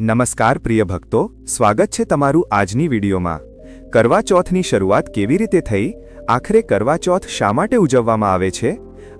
નમસ્કાર પ્રિય ભક્તો, સ્વાગત છે તમારું આજની વિડીયોમાં. કરવા ચોથની શરૂઆત કેવી રીતે થઈ? આખરે કરવા ચોથ શા માટે ઉજવવામાં આવે છે?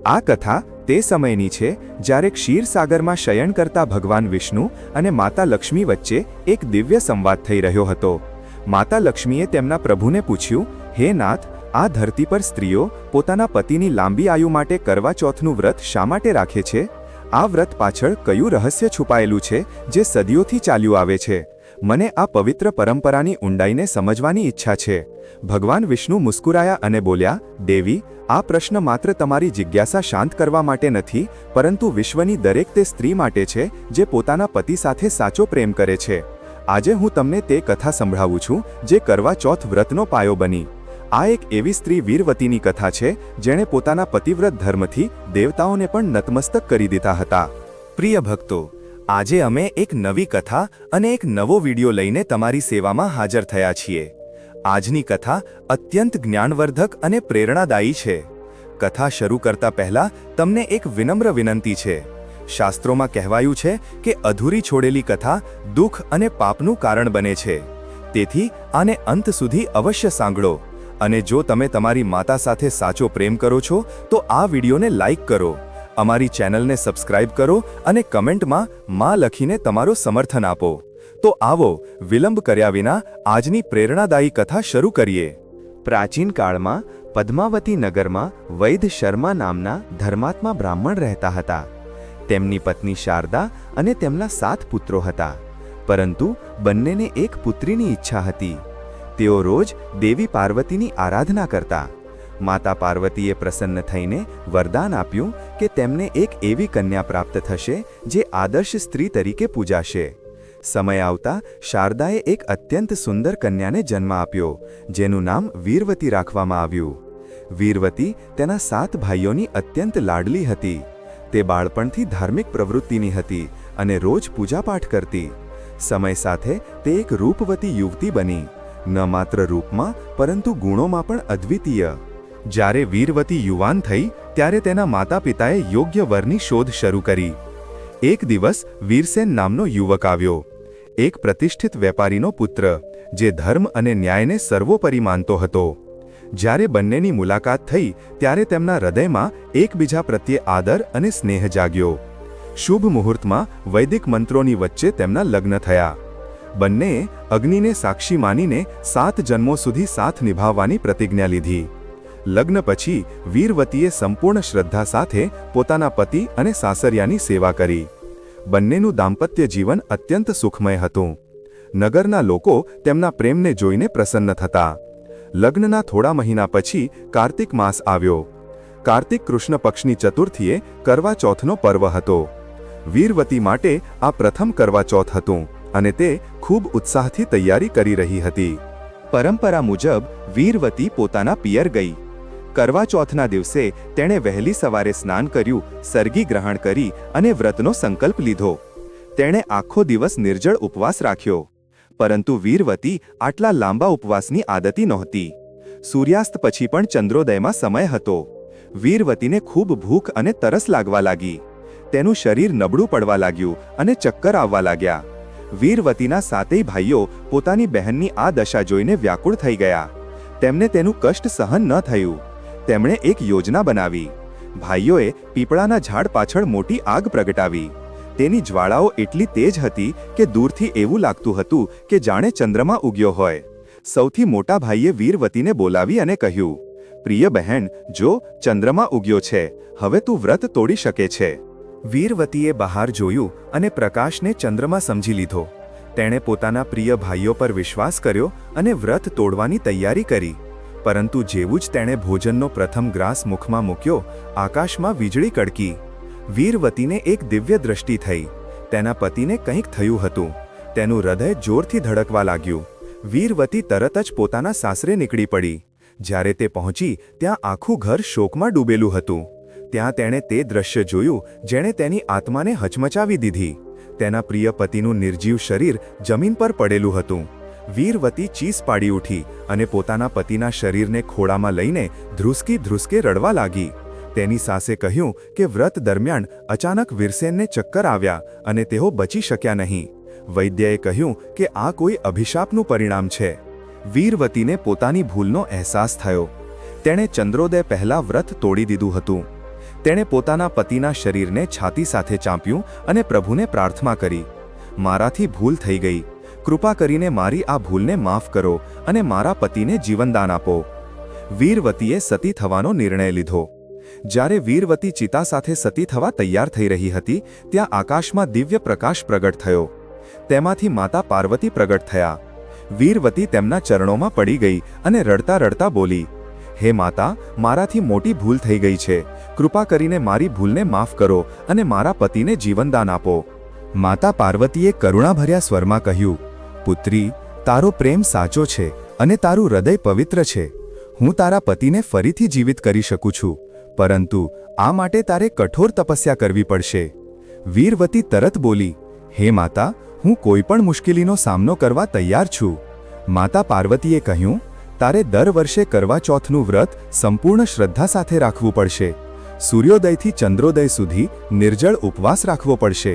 આ કથા તે સમયની છે જ્યારે ક્ષીરસાગરમાં શયન કરતા ભગવાન વિષ્ણુ અને માતા લક્ષ્મી વચ્ચે એક દિવ્ય સંવાદ થઈ રહ્યો હતો. માતા લક્ષ્મીએ તેમના પ્રભુને પૂછ્યું, હે નાથ, આ ધરતી પર સ્ત્રીઓ પોતાના પતિની લાંબી આયુ માટે કરવા ચોથનું વ્રત શા માટે રાખે છે? આ વ્રત પાછળ કયું રહસ્ય છુપાયેલું છે જે સદીઓથી ચાલ્યું આવે છે? મને આ પવિત્ર પરંપરાની ઊંડાઈને સમજવાની ઈચ્છા છે. ભગવાન વિષ્ણુ મુસ્કુરાયા અને બોલ્યા, દેવી, આ પ્રશ્ન માત્ર તમારી જિજ્ઞાસા શાંત કરવા માટે નથી, પરંતુ વિશ્વની દરેક તે સ્ત્રી માટે છે જે પોતાના પતિ સાથે સાચો પ્રેમ કરે છે. આજે હું તમને તે કથા સંભળાવું છું જે કરવા ચોથ વ્રતનો પાયો બની. આ એક એવી સ્ત્રી વીરવતીની કથા છે, જેણે પોતાના પતિવ્રત ધર્મથી દેવતાઓને પણ નતમસ્તક કરી દીધા હતા. પ્રિય ભક્તો, આજે અમે એક નવી કથા અને એક નવો વિડિયો લઈને તમારી સેવામાં હાજર થયા છીએ. આજની કથા અત્યંત જ્ઞાનવર્ધક અને પ્રેરણાદાયી છે. કથા શરૂ કરતા પહેલા તમને એક વિનમ્ર વિનંતી છે. શાસ્ત્રોમાં કહેવાયું છે કે અધૂરી છોડેલી કથા દુઃખ અને પાપનું કારણ બને છે. તેથી આને અંત સુધી અવશ્ય સાંભળો. અને જો તમે તમારી માતા સાથે સાચો પ્રેમ કરો છો, તો આ વિડીયોને લાઇક કરો. અમારી ચેનલને સબસ્ક્રાઇબ કરો અને કમેન્ટમાં માં લખીને તમારો સમર્થન આપો. તો આવો, વિલંબ કર્યા વિના આજની પ્રેરણાદાયી કથા શરૂ કરીએ. પ્રાચીન કાળમાં પદ્માવતી નગરમાં વૈદ શર્મા નામના ધર્માત્મા બ્રાહ્મણ રહેતા હતા. તેમની પત્ની શારદા અને તેમના સાત પુત્રો હતા. પરંતુ બંનેને એક પુત્રીની ઈચ્છા હતી. તેઓ રોજ દેવી પાર્વતીની આરાધના કરતા. માતા પાર્વતીએ પ્રસન્ન થઈને વરદાન આપ્યું કે તેમને એક એવી કન્યા પ્રાપ્ત થશે જે આદર્શ સ્ત્રી તરીકે પૂજાશે. સમય આવતા શારદાએ એક અત્યંત સુંદર કન્યાને જન્મ આપ્યો, જેનું નામ વીરવતી રાખવામાં આવ્યું. વીરવતી તેના સાત ભાઈઓની અત્યંત લાડલી હતી. તે બાળપણથી ધાર્મિક પ્રવૃત્તિની હતી અને રોજ પૂજાપાઠ કરતી. સમય સાથે તે એક રૂપવતી યુવતી બની. ન માત્ર રૂપમાં, પરંતુ ગુણોમાં પણ અદ્વિતીય. જ્યારે વીરવતી યુવાન થઈ, ત્યારે તેના માતા પિતાએ યોગ્ય વરની શોધ શરૂ કરી. એક દિવસ વીરસેન નામનો યુવક આવ્યો. એક પ્રતિષ્ઠિત વેપારીનો પુત્ર, જે ધર્મ અને ન્યાયને સર્વોપરી માનતો હતો. જ્યારે બંનેની મુલાકાત થઈ, ત્યારે તેમના હૃદયમાં એકબીજા પ્રત્યે આદર અને સ્નેહ જાગ્યો. શુભ મુહૂર્તમાં વૈદિક મંત્રોની વચ્ચે તેમના લગ્ન થયા. બંનેએ અગ્નિને સાક્ષી માનીને સાત જન્મો સુધી સાથ નિભાવવાની પ્રતિજ્ઞા લીધી. લગ્ન પછી વીરવતીએ સંપૂર્ણ શ્રદ્ધા સાથે પોતાના પતિ અને સાસરિયાની સેવા કરી. બંનેનું દાંપત્ય જીવન અત્યંત સુખમય હતું. નગરના લોકો તેમના પ્રેમને જોઈને પ્રસન્ન થતા. લગ્નના થોડા મહિના પછી કાર્તિક માસ આવ્યો. કાર્તિક કૃષ્ણ પક્ષની ચતુર્થીએ કરવા ચોથનો પર્વ હતો. વીરવતી માટે આ પ્રથમ કરવા ચોથ હતું. અને તે ખૂબ ઉત્સાહથી તૈયારી કરી રહી હતી. પરંપરા મુજબ, વીરવતી પોતાના પિયર ગઈ. કરવા ચોથના દિવસે તેણે વહેલી સવારે સ્નાન કર્યું, સરગી ગ્રહણ કરી અને વ્રતનો સંકલ્પ લીધો. તેણે આખો દિવસ નિર્જળ ઉપવાસ રાખ્યો. પરંતુ વીરવતી આટલા લાંબા ઉપવાસની આદતી નહોતી. સૂર્યાસ્ત પછી પણ ચંદ્રોદયમાં સમય હતો. વીરવતીને ખૂબ ભૂખ અને તરસ લાગવા લાગી. તેનું શરીર નબળું પડવા લાગ્યું અને ચક્કર આવવા લાગ્યા. વીરવતીના સાતેય ભાઈઓ પોતાની બહેનની આ દશા જોઈને વ્યાકુળ થઈ ગયા. તેમને તેનું કષ્ટ સહન ન થયું. તેમણે એક યોજના બનાવી. ભાઈઓએ પીપળાના ઝાડ પાછળ મોટી આગ પ્રગટાવી. તેની જ્વાળાઓ એટલી તેજ હતી કે દૂરથી એવું લાગતું હતું કે જાણે ચંદ્રમાં ઉગ્યો હોય. સૌથી મોટા ભાઈએ વીરવતીને બોલાવી અને કહ્યું, પ્રિય બહેન, જો ચંદ્રમાં ઉગ્યો છે, હવે તું વ્રત તોડી શકે છે. વીરવતીએ બહાર જોયું અને પ્રકાશને ચંદ્રમાં સમજી લીધો. તેણે પોતાના પ્રિય ભાઈઓ પર વિશ્વાસ કર્યો અને વ્રત તોડવાની તૈયારી કરી. પરંતુ જેવું જ તેણે ભોજનનો પ્રથમ ગ્રાસ મુખમાં મૂક્યો, આકાશમાં વીજળી કડકી. વીરવતીને એક દિવ્ય દ્રષ્ટિ થઈ. તેના પતિને કંઈક થયું હતું. તેનું હૃદય જોરથી ધડકવા લાગ્યું. વીરવતી તરત જ પોતાના સાસરે નીકળી પડી. જ્યારે તે પહોંચી, ત્યાં આખું ઘર શોકમાં ડૂબેલું હતું. ત્યાં તેણે તે દ્રશ્ય જોયું, જેણે તેની આત્માને હચમચાવી દીધી. તેના પ્રિય પતિનું નિર્જીવ શરીર જમીન પર પડેલું હતું. વીરવતી ચીસ પાડી ઉઠી અને પોતાના પતિના શરીરને ખોળામાં લઈને ધ્રુસકી ધ્રુસકે રડવા લાગી. તેની સાસે કહ્યું કે વ્રત દરમિયાન અચાનક વીરસેનને ચક્કર આવ્યા અને તેઓ બચી શક્યા નહીં. વૈદ્યએ કહ્યું કે આ કોઈ અભિશાપનું પરિણામ છે. વીરવતીને પોતાની ભૂલનો અહેસાસ થયો. તેણે ચંદ્રોદય પહેલા વ્રત તોડી દીધું હતું. તેણે પોતાના પતિના શરીરને છાતી સાથે ચાંપ્યું અને પ્રભુને પ્રાર્થના કરી, મારાથી ભૂલ થઈ ગઈ. કૃપા કરીને મારી આ ભૂલને માફ કરો અને મારા પતિને જીવનદાન આપો. વીરવતીએ સતી થવાનો નિર્ણય લીધો. જ્યારે વીરવતી ચિતા સાથે સતી થવા તૈયાર થઈ રહી હતી, ત્યાં આકાશમાં દિવ્ય પ્રકાશ પ્રગટ થયો. તેમાંથી માતા પાર્વતી પ્રગટ થયા. વીરવતી તેમના ચરણોમાં પડી ગઈ અને રડતા રડતા બોલી હે માતા, મારાથી મોટી ભૂલ થઈ ગઈ છે. કૃપા કરીને મારી ભૂલને માફ કરો અને મારા પતિને જીવનદાન આપો. માતા પાર્વતીએ કરુણાભર્યા સ્વરમાં કહ્યું, પુત્રી, તારો પ્રેમ સાચો છે અને તારું હૃદય પવિત્ર છે. હું તારા પતિને ફરીથી જીવિત કરી શકું છું. પરંતુ આ માટે તારે કઠોર તપસ્યા કરવી પડશે. વીરવતી તરત બોલી, હે માતા, હું કોઈ પણ મુશ્કેલીનો સામનો કરવા તૈયાર છું. માતા પાર્વતીએ કહ્યું તારે દર વર્ષે કરવા ચોથનું વ્રત સંપૂર્ણ શ્રદ્ધા સાથે રાખવું પડશે. સૂર્યોદયથી ચંદ્રોદય સુધી નિર્જળ ઉપવાસ રાખવો પડશે.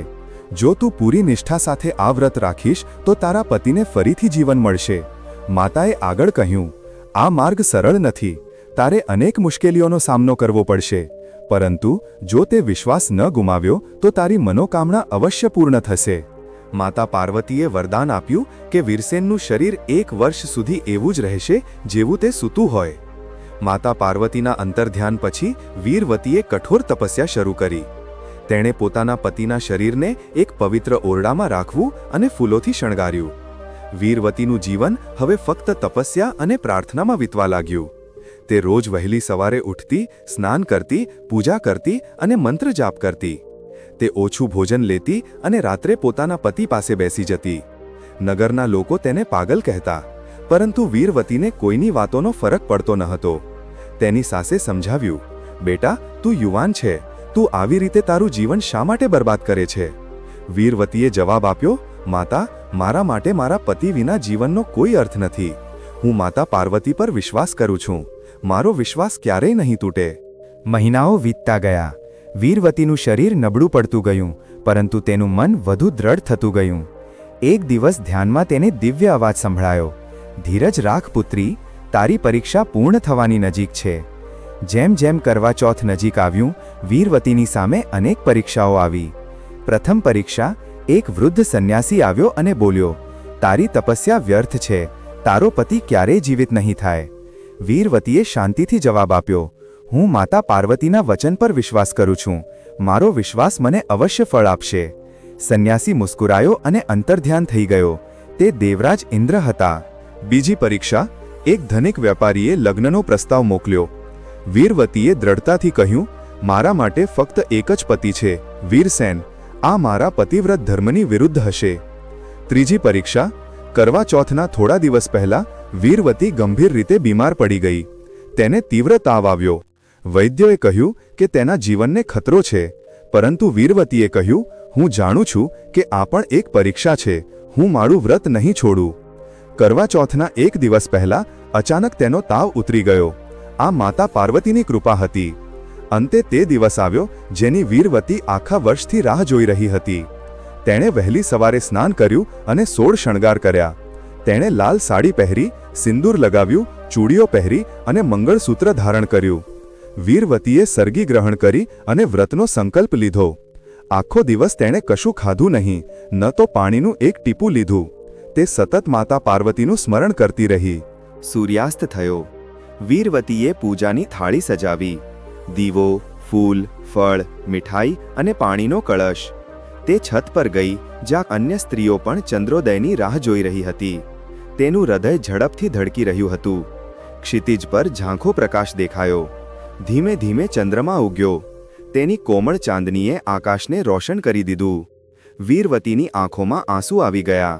જો તું પૂરી નિષ્ઠા સાથે આ વ્રત રાખીશ, તો તારા પતિને ફરીથી જીવન મળશે. માતાએ આગળ કહ્યું, આ માર્ગ સરળ નથી. તારે અનેક મુશ્કેલીઓનો સામનો કરવો પડશે. પરંતુ જો તે વિશ્વાસ ન ગુમાવ્યો, તો તારી મનોકામના અવશ્ય પૂર્ણ થશે. માતા પાર્વતીએ વરદાન આપ્યું કે વીરસેનનું શરીર એક વર્ષ સુધી એવું જ રહેશે જેવું તે સૂતું હોય. માતા પાર્વતીના અંતર્ધ્યાન પછી વીરવતીએ કઠોર તપસ્યા શરૂ કરી. તેણે પોતાના પતિના શરીરને એક પવિત્ર ઓરડામાં રાખવું અને ફૂલોથી શણગાર્યું. વીરવતીનું જીવન હવે ફક્ત તપસ્યા અને પ્રાર્થનામાં વીતવા લાગ્યું. તે રોજ વહેલી સવારે ઉઠતી, સ્નાન કરતી, પૂજા કરતી અને મંત્ર જાપ કરતી. તે ઓછું ભોજન લેતી અને રાત્રે પોતાના પતિ પાસે બેસી જતી. નગરના લોકો તેને પાગલ કહેતા, પરંતુ વીરવતીને કોઈની વાતોનો ફરક પડતો ન હતો. તેની સાસે સમજાવ્યું, બેટા, તું યુવાન છે, તું આવી રીતે તારું જીવન શા માટે બરબાદ કરે છે વીરવતીએ જવાબ આપ્યો, માતા, મારા માટે મારા પતિ વિના જીવનનો કોઈ અર્થ નથી. હું માતા પાર્વતી પર વિશ્વાસ કરું છું. મારો વિશ્વાસ ક્યારેય નહીં તૂટે મહિનાઓ વીતતા ગયા. વીરવતીનું શરીર નબળું પડતું ગયું, પરંતુ તેનું મન વધુ દ્રઢ થતું ગયું. એક દિવસ ધ્યાનમાં તેને દિવ્ય અવાજ સંભળાયો, ધીરજ રાખ પુત્રી, તારી પરીક્ષા પૂર્ણ થવાની નજીક છે. જેમ જેમ કરવા ચોથ નજીક આવ્યું, વીરવતીની સામે અનેક પરીક્ષાઓ આવી. પ્રથમ પરીક્ષા, એક વૃદ્ધ સંન્યાસી આવ્યો અને બોલ્યો, તારી તપસ્યા વ્યર્થ છે, તારો પતિ ક્યારેય જીવિત નહીં થાય. વીરવતીએ શાંતિથી જવાબ આપ્યો હું માતા પાર્વતીના વચન પર વિશ્વાસ કરું છું. મારો વિશ્વાસ મને અવશ્ય ફળ આપશે. સંન્યાસી મુસ્કુરાયો અને અંતર્ધ્યાન થઈ ગયો. તે દેવરાજ ઇન્દ્ર હતા. બીજી પરીક્ષા, એક ધનિક વેપારીએ લગ્નનો પ્રસ્તાવ મોકલ્યો. વીરવતીએ દ્રઢતાથી કહ્યું, મારા માટે ફક્ત એક જ પતિ છે, વીરસેન. આ મારા પતિવ્રત ધર્મની વિરુદ્ધ હશે. ત્રીજી પરીક્ષા, કરવા ચોથના થોડા દિવસ પહેલા, વીરવતી ગંભીર રીતે બીમાર પડી ગઈ. તેને તીવ્ર તાવ આવ્યો. વૈદ્યોએ કહ્યું કે તેના જીવનને ખતરો છે, પરંતુ વીરવતીએ કહ્યું, હું જાણું છું કે આ પણ એક પરીક્ષા છે, હું મારું વ્રત નહીં છોડું. કરવા ચોથના એક દિવસ પહેલા અચાનક તેનો તાવ ઉતરી ગયો. આ માતા પાર્વતીની કૃપા હતી. અંતે તે દિવસ આવ્યો જેની વીરવતી આખા વર્ષથી રાહ જોઈ રહી હતી. તેણે વહેલી સવારે સ્નાન કર્યું અને સોળ શણગાર કર્યા. તેણે લાલ સાડી પહેરી, સિંદૂર લગાવ્યું, ચૂડીઓ પહેરી અને મંગળસૂત્ર ધારણ કર્યું. વીરવતીએ સર્ગી ગ્રહણ કરી અને વ્રતનો સંકલ્પ લીધો. આખો દિવસ તેણે કશું ખાધું નહીં, ન તો પાણીનું એક ટીપું લીધું. તે સતત માતા પાર્વતીનું સ્મરણ કરતી રહી. સૂર્યાસ્ત થયો. વીરવતીએ પૂજાની થાળી સજાવી. દીવો, ફૂલ, ફળ, મીઠાઈ અને પાણીનો કળશ. તે છત પર ગઈ, જ્યાં અન્ય સ્ત્રીઓ પણ ચંદ્રોદયની રાહ જોઈ રહી હતી. તેનું હૃદય ઝડપથી ધડકી રહ્યું હતું. ક્ષિતિજ પર ઝાંખો પ્રકાશ દેખાયો. ધીમે ધીમે ચંદ્રમા ઉગ્યો. તેની કોમળ ચાંદનીએ આકાશને રોશન કરી દીધું. વીરવતીની આંખોમાં આંસુ આવી ગયા.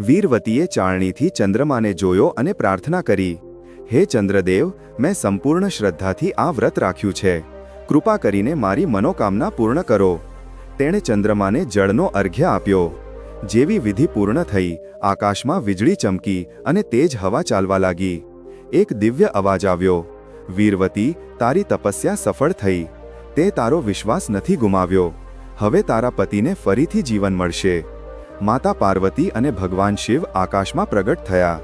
વીરવતીએ ચાળણીથી ચંદ્રમાને જોયો અને પ્રાર્થના કરી, હે ચંદ્રદેવ, મેં સંપૂર્ણ શ્રદ્ધાથી આ વ્રત રાખ્યું છે. કૃપા કરીને મારી મનોકામના પૂર્ણ કરો. તેણે ચંદ્રમાને જળનો અર્ઘ્ય આપ્યો. જેવી વિધિ પૂર્ણ થઈ, આકાશમાં વીજળી ચમકી અને તેજ હવા ચાલવા લાગી. એક દિવ્ય અવાજ આવ્યો. વીરવતી, તારી તપસ્યા સફળ થઈ. તે તારો વિશ્વાસ નથી ગુમાવ્યો. હવે તારા પતિને ફરીથી જીવન મળશે. માતા પાર્વતી અને ભગવાન શિવ આકાશમાં પ્રગટ થયા.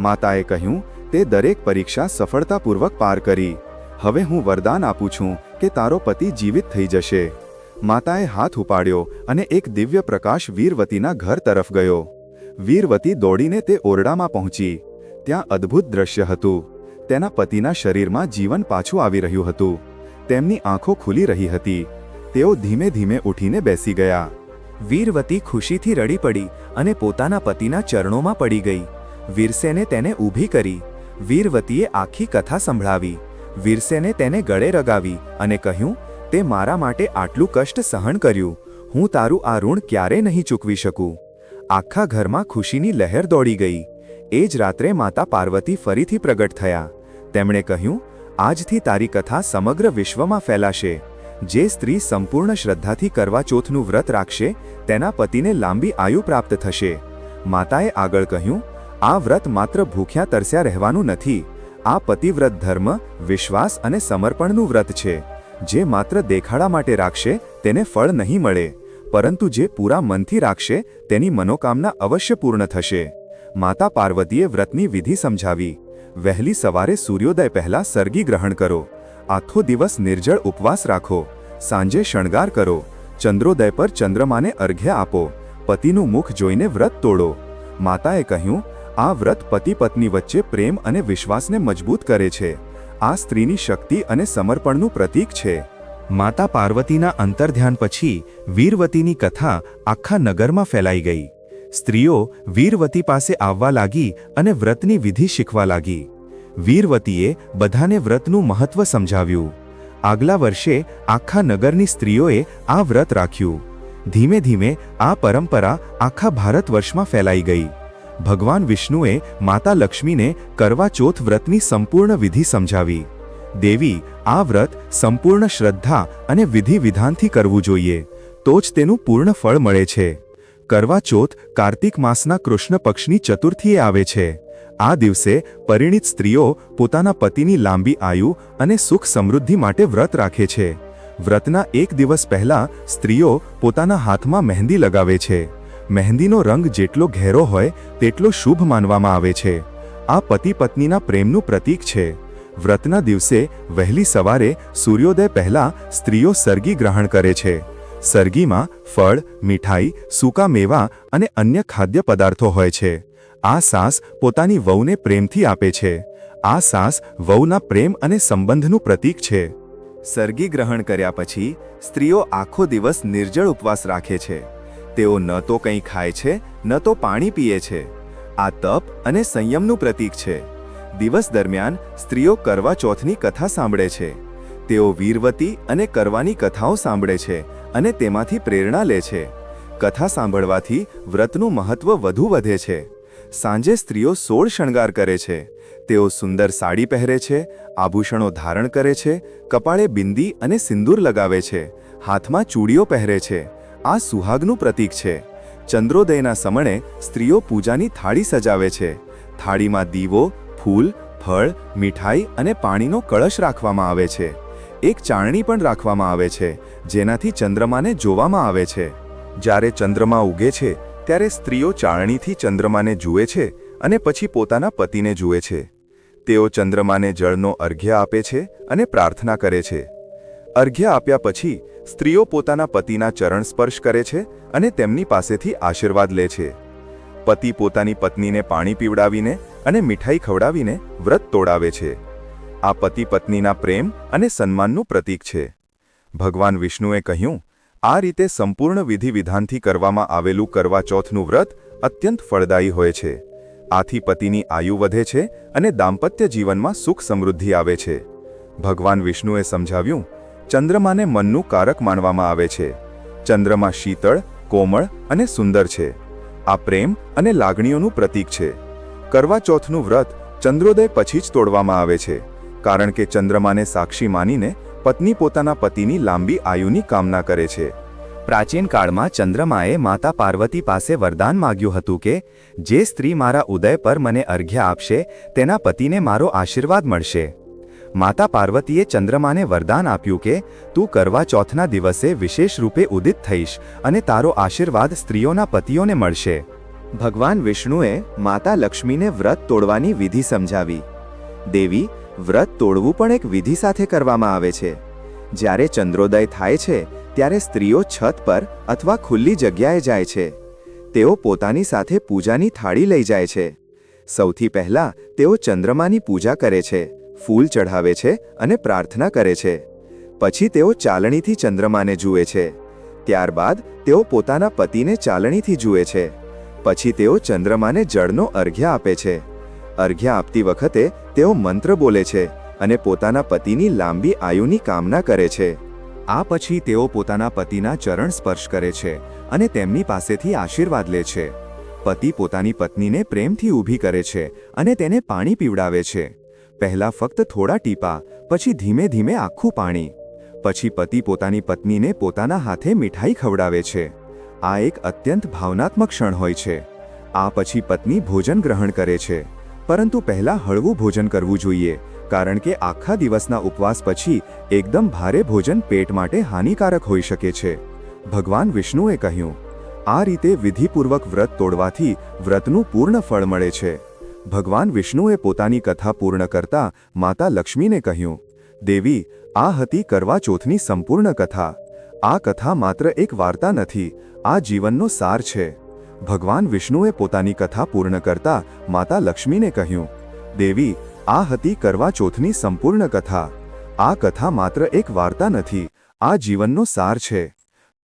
માતાએ કહ્યું, તે દરેક પરીક્ષા સફળતાપૂર્વક પાર કરી. હવે હું વરદાન આપું છું કે તારો પતિ જીવિત થઈ જશે. માતાએ હાથ ઉપાડ્યો અને એક દિવ્ય પ્રકાશ વીરવતીના ઘર તરફ ગયો. વીરવતી દોડીને તે ઓરડામાં પહોંચી. ત્યાં અદ્ભુત દ્રશ્ય હતું. તેના પતિના શરીરમાં જીવન પાછું આવી રહ્યું હતું. તેમની આંખો ખુલી રહી હતી. તેઓ ધીમે ધીમે ઉઠીને બેસી ગયા. વીરવતી ખુશીથી રડી પડી અને પોતાના પતિના ચરણોમાં પડી ગઈ. વીરસેને તેને ઊભી કરી. વીરવતીએ આખી કથા સંભળાવી. વીરસેને તેને ગળે રગાવી અને કહ્યું, તે મારા માટે આટલું કષ્ટ સહન કર્યું. હું તારું આ ઋણ ક્યારે નહીં ચૂકવી શકું? આખા ઘરમાં ખુશીની લહેર દોડી ગઈ. એ જ રાત્રે માતા પાર્વતી ફરીથી પ્રગટ થયા. તેમણે કહ્યું, આજથી તારી કથા સમગ્ર વિશ્વમાં ફેલાશે. જે સ્ત્રી સંપૂર્ણ શ્રદ્ધાથી કરવા ચોથનું વ્રત રાખશે, તેના પતિને લાંબી આયુ પ્રાપ્ત થશે. માતાએ આગળ કહ્યું, આ વ્રત માત્ર ભૂખ્યા તરસ્યા રહેવાનું નથી. આ પતિવ્રત ધર્મ, વિશ્વાસ અને સમર્પણનું વ્રત છે. જે માત્ર દેખાડા માટે રાખશે, તેને ફળ નહીં મળે. પરંતુ જે પૂરા મનથી રાખશે, તેની મનોકામના અવશ્ય પૂર્ણ થશે. માતા પાર્વતીએ વ્રતની વિધિ સમજાવી. વહેલી સવારે સૂર્યોદય પહેલા સર્ગી ગ્રહણ કરો. આખો દિવસ નિર્જળ ઉપવાસ રાખો. સાંજે શણગાર કરો. ચંદ્રોદય પર ચંદ્રમાને અર્ઘ્ય આપો. પતિનું મુખ જોઈને વ્રત તોડો. માતાએ કહ્યું, આ વ્રત પતિ પત્ની વચ્ચે પ્રેમ અને વિશ્વાસને મજબૂત કરે છે. આ સ્ત્રીની શક્તિ અને સમર્પણનું પ્રતીક છે. માતા પાર્વતીના અંતર્ધ્યાન પછી વીરવતીની કથા આખા નગરમાં ફેલાઈ ગઈ. સ્ત્રીઓ વીરવતી પાસે આવવા લાગી અને વ્રતની વિધિ શીખવા લાગી. વીરવતીએ બધાને વ્રતનું મહત્વ સમજાવ્યું. આગલા વર્ષે આખા નગરની સ્ત્રીઓએ આ વ્રત રાખ્યું. ધીમે ધીમે આ પરંપરા આખા ભારત વર્ષમાં ફેલાઈ ગઈ. ભગવાન વિષ્ણુએ માતા લક્ષ્મીને કરવા ચોથ વ્રતની સંપૂર્ણ વિધિ સમજાવી. દેવી, આ વ્રત સંપૂર્ણ શ્રદ્ધા અને વિધિ વિધાનથી કરવું જોઈએ. તો જ તેનું પૂર્ણ ફળ મળે છે. કરવા ચોથ કાર્તિક માસના કૃષ્ણ પક્ષની ચતુર્થીએ આવે છે. આ દિવસે પરિણિત સ્ત્રીઓ પોતાના પતિની લાંબી આયુ અને સુખ સમૃદ્ધિ માટે વ્રત રાખે છે. વ્રતના એક દિવસ પહેલા સ્ત્રીઓ પોતાના હાથમાં મહેંદી લગાવે છે. મહેંદીનો રંગ જેટલો ઘેરો હોય તેટલો શુભ માનવામાં આવે છે. આ પતિ પત્નીના પ્રેમનું પ્રતીક છે. વ્રતના દિવસે વહેલી સવારે સૂર્યોદય પહેલાં સ્ત્રીઓ સરગી ગ્રહણ કરે છે. સરગીમાં ફળ, મીઠાઈ, સૂકા મેવા અને અન્ય ખાદ્ય પદાર્થો હોય છે. આ સાસ પોતાની વહુને પ્રેમથી આપે છે. આ સાસ વહુના પ્રેમ અને સંબંધનું પ્રતીક છે. સરગી ગ્રહણ કર્યા પછી સ્ત્રીઓ આખો દિવસ નિર્જળ ઉપવાસ રાખે છે. તેઓ ન તો કંઈ ખાય છે, ન તો પાણી પીએ છે. આ તપ અને સંયમનું પ્રતીક છે. દિવસ દરમિયાન સ્ત્રીઓ કરવા ચોથની કથા સાંભળે છે. તેઓ વીરવતી અને કરવાની કથાઓ સાંભળે છે અને તેમાંથી પ્રેરણા લે છે. કથા સાંભળવાથી વ્રતનું મહત્વ વધુ વધે છે. સાંજે સ્ત્રીઓ સોળ શણગાર કરે છે. તેઓ સુંદર સાડી પહેરે છે, આભૂષણો ધારણ કરે છે, કપાળે બિંદી અને સિંદૂર લગાવે છે, હાથમાં ચૂડીઓ પહેરે છે. આ સુહાગનું પ્રતીક છે. ચંદ્રોદયના સમણે સ્ત્રીઓ પૂજાની થાળી સજાવે છે. થાળીમાં દીવો, ફૂલ, ફળ, મીઠાઈ અને પાણીનો કળશ રાખવામાં આવે છે. એક ચાળણી પણ રાખવામાં આવે છે, જેનાથી ચંદ્રમાને જોવામાં આવે છે. જ્યારે ચંદ્રમા ઉગે છે, ત્યારે સ્ત્રીઓ ચાળણીથી ચંદ્રમાને જુએ છે અને પછી પોતાના પતિને જુએ છે. તેઓ ચંદ્રમાને જળનો અર્ઘ્ય આપે છે અને પ્રાર્થના કરે છે. અર્ઘ્ય આપ્યા પછી, સ્ત્રીઓ પોતાના પતિના ચરણ સ્પર્શ કરે છે અને તેમની પાસેથી આશીર્વાદ લે છે. પતિ પોતાની પત્નીને પાણી પીવડાવીને અને મીઠાઈ ખવડાવીને વ્રત તોડાવે છે. આ પતિ પત્નીના પ્રેમ અને સન્માનનું પ્રતીક છે. ભગવાન વિષ્ણુએ કહ્યું, આ રીતે સંપૂર્ણ વિધિ વિધાનથી કરવામાં આવેલું કરવા ચોથનું વ્રત અત્યંત ફળદાયી હોય છે. આથી પતિની આયુ વધે છે અને દાંપત્ય જીવનમાં સુખ સમૃદ્ધિ આવે છે. ભગવાન વિષ્ણુએ સમજાવ્યું, ચંદ્રમાને મનનું કારક માનવામાં આવે છે. ચંદ્રમા શીતળ, કોમળ અને સુંદર છે. આ પ્રેમ અને લાગણીઓનું પ્રતીક છે. કરવા ચોથનું વ્રત ચંદ્રોદય પછી જ તોડવામાં આવે છે. કારણ કે ચંદ્રમાને સાક્ષી માનીને પત્ની પોતાના પતિની લાંબી આયુની કામના કરે છે. પ્રાચીન કાળમાં ચંદ્રમાએ માતા પાર્વતી પાસે વરદાન માગ્યું હતું કે, જે સ્ત્રી મારા ઉદય પર મને અર્ઘ્ય આપશે, તેના પતિને મારો આશીર્વાદ મળશે. માતા પાર્વતીએ ચંદ્રમાને વરદાન આપ્યું કે, તું કરવા ચોથના દિવસે વિશેષ રૂપે ઉદિત થઈશ અને તારો આશીર્વાદ સ્ત્રીઓના પતિઓને મળશે. ભગવાન વિષ્ણુએ માતા લક્ષ્મીને વ્રત તોડવાની વિધિ સમજાવી. દેવી વ્રત તોડવું પણ એક વિધિ સાથે કરવામાં આવે છે. જ્યારે ચંદ્રોદય થાય છે, ત્યારે સ્ત્રીઓ છત પર અથવા ખુલ્લી જગ્યાએ જાય છે. તેઓ પોતાની સાથે પૂજાની થાળી લઈ જાય છે. સૌથી પહેલાં તેઓ ચંદ્રમાની પૂજા કરે છે, ફૂલ ચઢાવે છે અને પ્રાર્થના કરે છે. પછી તેઓ ચાલણીથી ચંદ્રમાને જુએ છે. ત્યારબાદ તેઓ પોતાના પતિને ચાલણીથી જુએ છે. પછી તેઓ ચંદ્રમાને જળનો અર્ઘ્ય આપે છે. અર્ઘ્ય આપતી વખતે તેઓ મંત્ર બોલે છે અને પોતાના પતિની લાંબી આયુની કામના કરે છે. આ પછી તેઓ પોતાના પતિના ચરણ સ્પર્શ કરે છે અને તેમની પાસેથી આશીર્વાદ લે છે. પતિ પોતાની પત્નીને પ્રેમથી ઊભી કરે છે અને તેને પાણી પીવડાવે છે. પહેલા ફક્ત થોડા ટીપા, પછી ધીમે ધીમે આખું પાણી. પછી પતિ પોતાની પત્નીને પોતાના હાથે મીઠાઈ ખવડાવે છે. આ એક અત્યંત ભાવનાત્મક ક્ષણ હોય છે. આ પછી પત્ની ભોજન ગ્રહણ કરે છે. પરંતુ પહેલા હળવું ભોજન કરવું જોઈએ, કારણ કે આખા દિવસના ઉપવાસ પછી એકદમ ભારે ભોજન પેટ માટે હાનિકારક હોઈ શકે છે. ભગવાન વિષ્ણુએ કહ્યું, આ રીતે વિધિપૂર્વક વ્રત તોડવાથી વ્રતનું પૂર્ણ ફળ મળે છે. ભગવાન વિષ્ણુએ પોતાની કથા પૂર્ણ કરતા માતા લક્ષ્મીને કહ્યું, દેવી, આ હતી કરવા ચોથની સંપૂર્ણ કથા. આ કથા માત્ર એક વાર્તા નથી, આ જીવનનો સાર છે. ભગવાન વિષ્ણુએ પોતાની કથા પૂર્ણ કરતા માતા લક્ષ્મીને કહ્યું, દેવી, આ હતી કરવા ચોથની સંપૂર્ણ કથા. આ કથા માત્ર એક વાર્તા નથી. આ જીવનનો સાર છે.